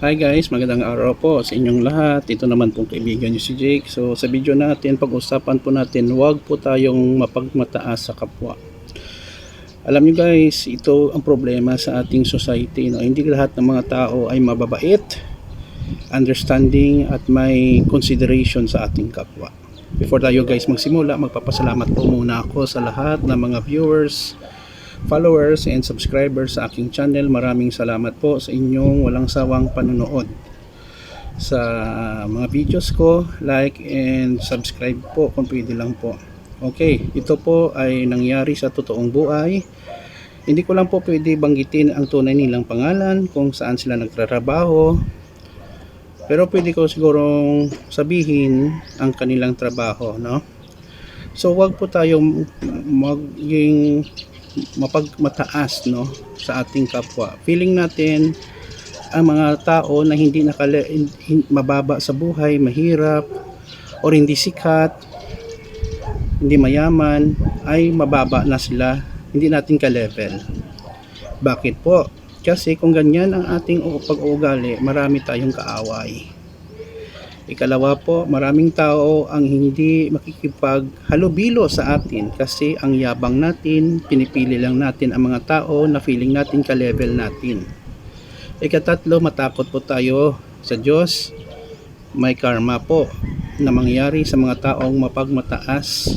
Hi guys, magandang araw po sa inyong lahat. Ito naman pong kaibigan niyo si Jake. So sa video natin, pag-usapan po natin, huwag po tayong mapagmataas sa kapwa. Alam niyo guys, ito ang problema sa ating society. No? Hindi lahat ng mga tao ay mababait, understanding at may consideration sa ating kapwa. Before tayo guys magsimula, magpapasalamat po muna ako sa lahat ng mga viewers, followers and subscribers sa aking channel. Maraming salamat po sa inyong walang sawang panonood sa mga videos ko. Like and subscribe po kung pwede lang po. Okay, ito po ay nangyari sa totoong buhay. Hindi ko lang po pwede banggitin ang tunay nilang pangalan, kung saan sila nagtratrabaho. Pero pwede ko sigurong sabihin ang kanilang trabaho, no? So wag po tayong maging mapagmataas no sa ating kapwa. Feeling natin ang mga tao na hindi nakala mababa sa buhay, mahirap or hindi sikat, hindi mayaman ay mababa na sila, hindi natin ka-level. Bakit po? Kasi kung ganyan ang ating pag-uugali, marami tayong kaaway. Ikalawa po, maraming tao ang hindi makikipaghalubilo sa atin kasi ang yabang natin, pinipili lang natin ang mga tao na feeling natin ka-level natin. Ikatatlo, matakot po tayo sa Diyos. May karma po na mangyari sa mga taong mapagmataas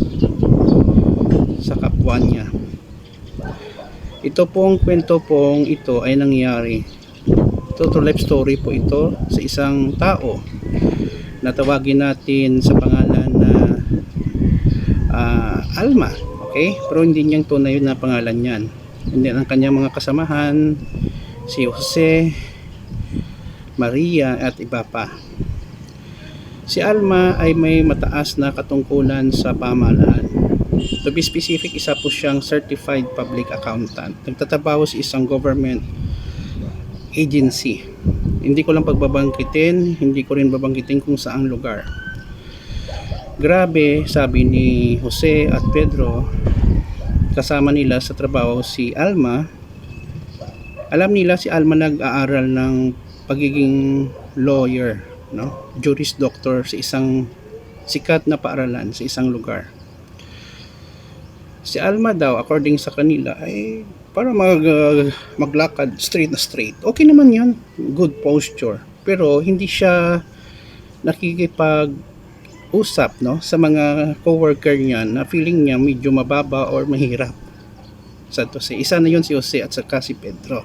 sa kapwa niya. Ito pong kwento pong ito ay nangyari. Ito to life story po ito sa isang tao natawagin natin sa pangalan na ah, Alma. Okay? Pero hindi niyang tunay na pangalan niyan. Hindi ang kanyang mga kasamahan, si Jose, Maria at iba pa. Si Alma ay may mataas na katungkulan sa pamahalaan. To be specific, isa po siyang certified public accountant. Nagtatrabaho sa isang government agency. Hindi ko lang pagbabangkitin, hindi ko rin babangkitin kung saang lugar. Grabe, sabi ni Jose at Pedro, kasama nila sa trabaho si Alma. Alam nila si Alma nag-aaral ng pagiging lawyer, no? Juris doctor sa isang sikat na paaralan sa isang lugar. Si Alma daw, according sa kanila, ay para mag, uh, maglakad straight na straight. Okay naman yun. Good posture. Pero hindi siya nakikipag usap no sa mga coworker niya na feeling niya medyo mababa or mahirap. Sa to si isa na yun si Jose at saka si Pedro.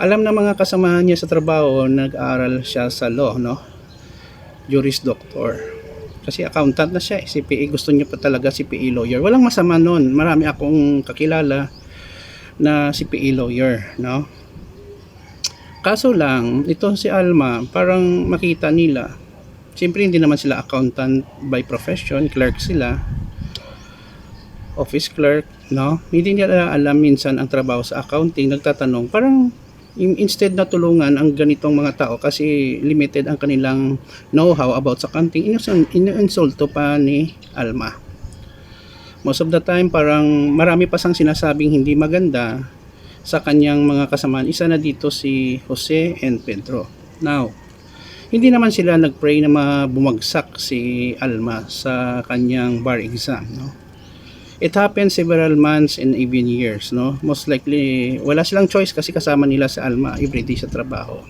Alam na mga kasamahan niya sa trabaho, nag-aaral siya sa law, no? Juris Doctor kasi accountant na siya, eh. CPA gusto niya pa talaga CPA lawyer. Walang masama noon. Marami akong kakilala na CPA lawyer, no? Kaso lang, ito si Alma, parang makita nila, siyempre hindi naman sila accountant by profession, clerk sila, office clerk, no? Hindi nila alam minsan ang trabaho sa accounting, nagtatanong, parang in- instead na tulungan ang ganitong mga tao kasi limited ang kanilang know-how about sa accounting, inuinsulto pa ni Alma. Most of the time, parang marami pa sang sinasabing hindi maganda sa kanyang mga kasamaan. Isa na dito si Jose and Pedro. Now, hindi naman sila nagpray na mabumagsak si Alma sa kanyang bar exam. No? It happened several months and even years. No? Most likely, wala silang choice kasi kasama nila si Alma everyday sa trabaho.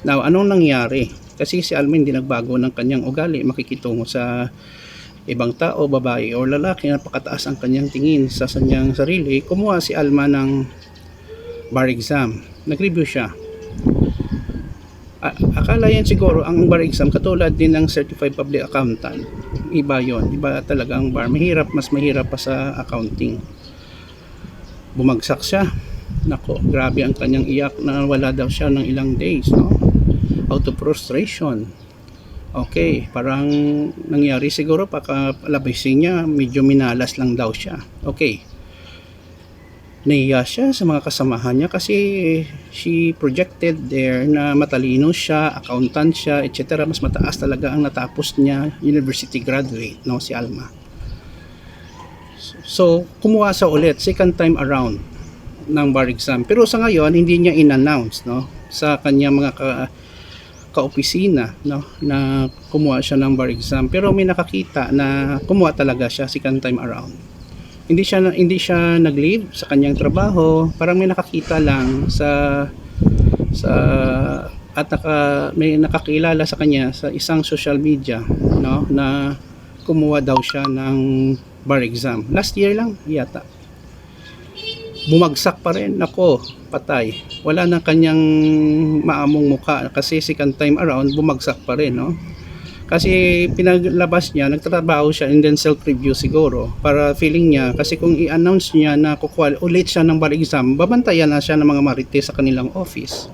Now, anong nangyari? Kasi si Alma hindi nagbago ng kanyang ugali, makikitungo sa ibang tao, babae o lalaki, napakataas ang kanyang tingin sa kanyang sarili, kumuha si Alma ng bar exam. Nag-review siya. A- akala yan siguro ang bar exam katulad din ng certified public accountant. Iba yon, iba talaga ang bar. Mahirap, mas mahirap pa sa accounting. Bumagsak siya. Nako, grabe ang kanyang iyak na wala daw siya ng ilang days, no? Out of frustration. Okay, parang nangyari siguro pagkalabasin niya, medyo minalas lang daw siya. Okay. Nahiya siya sa mga kasamahan niya kasi she projected there na matalino siya, accountant siya, etc. Mas mataas talaga ang natapos niya, university graduate, no, si Alma. So, kumuha sa ulit, second time around ng bar exam. Pero sa ngayon, hindi niya in-announce, no? sa kanyang mga ka, kaopisina no na kumuha siya ng bar exam. Pero may nakakita na kumuha talaga siya second time around. Hindi siya hindi siya nag-leave sa kanyang trabaho. Parang may nakakita lang sa sa at naka, may nakakilala sa kanya sa isang social media no na kumuha daw siya ng bar exam. Last year lang yata bumagsak pa rin. Ako patay. Wala na kanyang maamong muka kasi second time around bumagsak pa rin no? Kasi pinaglabas niya nagtatrabaho siya and then self review siguro para feeling niya. Kasi kung i-announce niya na kukuha ulit siya ng bar exam babantayan na siya ng mga marites sa kanilang office.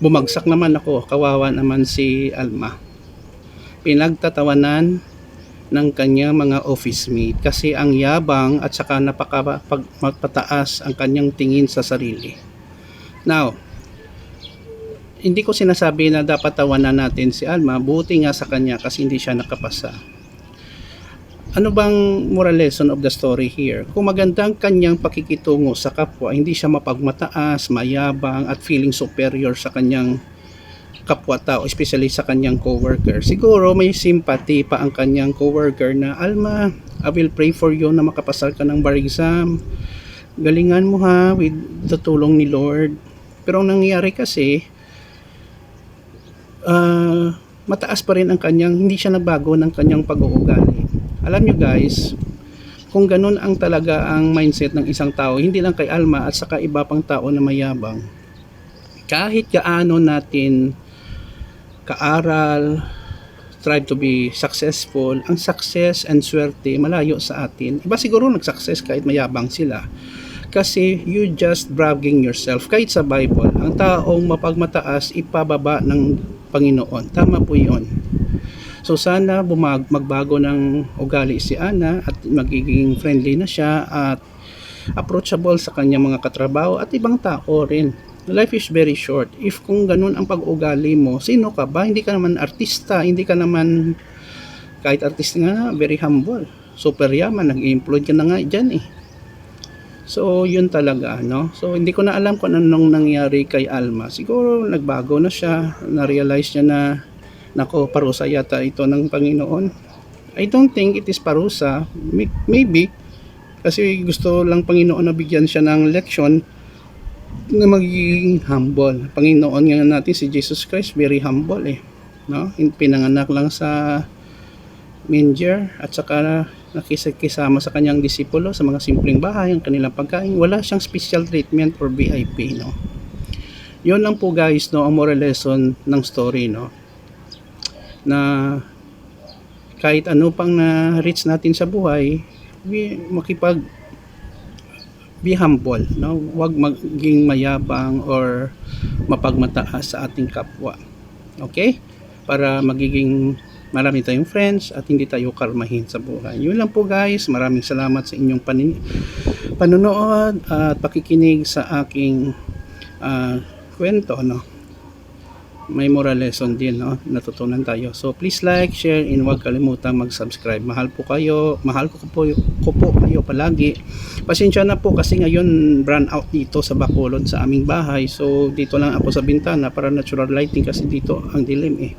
Bumagsak naman ako. Kawawa naman si Alma. Pinagtatawanan ng kanyang mga office mate kasi ang yabang at saka napaka pag, magpataas ang kanyang tingin sa sarili. Now, hindi ko sinasabi na dapat tawanan natin si Alma, buti nga sa kanya kasi hindi siya nakapasa. Ano bang moral lesson of the story here? Kung maganda ang kanyang pakikitungo sa kapwa, hindi siya mapagmataas, mayabang at feeling superior sa kanyang kapwa-tao, especially sa kanyang coworker. Siguro may sympathy pa ang kanyang coworker na, Alma, I will pray for you na makapasal ka ng bar exam. Galingan mo ha, with the tulong ni Lord. Pero ang nangyayari kasi, ah, mataas pa rin ang kanyang, hindi siya nabago ng kanyang pag-uugali. Alam nyo guys, kung ganun ang talaga ang mindset ng isang tao, hindi lang kay Alma at saka iba pang tao na mayabang, kahit gaano natin kaaral, strive to be successful, ang success and swerte malayo sa atin. Iba siguro nag-success kahit mayabang sila. Kasi you just bragging yourself. Kahit sa Bible, ang taong mapagmataas, ipababa ng Panginoon. Tama po yun. So sana bumag magbago ng ugali si Ana at magiging friendly na siya at approachable sa kanyang mga katrabaho at ibang tao rin. Life is very short. If kung ganun ang pag-ugali mo, sino ka ba? Hindi ka naman artista, hindi ka naman kahit artista nga, very humble. Super yaman, nag-employ ka na nga dyan eh. So, yun talaga, no? So, hindi ko na alam kung anong nangyari kay Alma. Siguro, nagbago na siya. Na-realize niya na, nako, parusa yata ito ng Panginoon. I don't think it is parusa. May- Maybe, kasi gusto lang Panginoon na bigyan siya ng leksyon na magiging humble. Panginoon nga natin si Jesus Christ, very humble eh. No? Pinanganak lang sa manger at saka nakisama sa kanyang disipulo sa mga simpleng bahay, ang kanilang pagkain. Wala siyang special treatment or VIP, no? Yun lang po guys, no, ang moral lesson ng story, no? Na kahit ano pang na-reach natin sa buhay, we, makipag be humble, no? Huwag maging mayabang or mapagmataas sa ating kapwa. Okay? Para magiging marami tayong friends at hindi tayo karmahin sa buhay. Yun lang po guys. Maraming salamat sa inyong panin- panonood at pakikinig sa aking ah, kwento, no? May moral lesson din, no? Natutunan tayo. So, please like, share, and huwag kalimutang mag-subscribe. Mahal po kayo. Mahal ko po, ko po kayo palagi. Pasensya na po kasi ngayon brand out dito sa Bacolod sa aming bahay. So, dito lang ako sa bintana para natural lighting kasi dito ang dilim eh.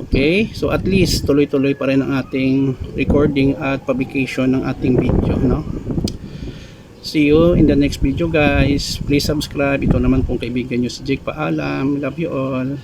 Okay, so at least tuloy-tuloy pa rin ang ating recording at publication ng ating video, no? See you in the next video guys. Please subscribe. Ito naman kung kaibigan nyo si Jake Paalam. Love you all.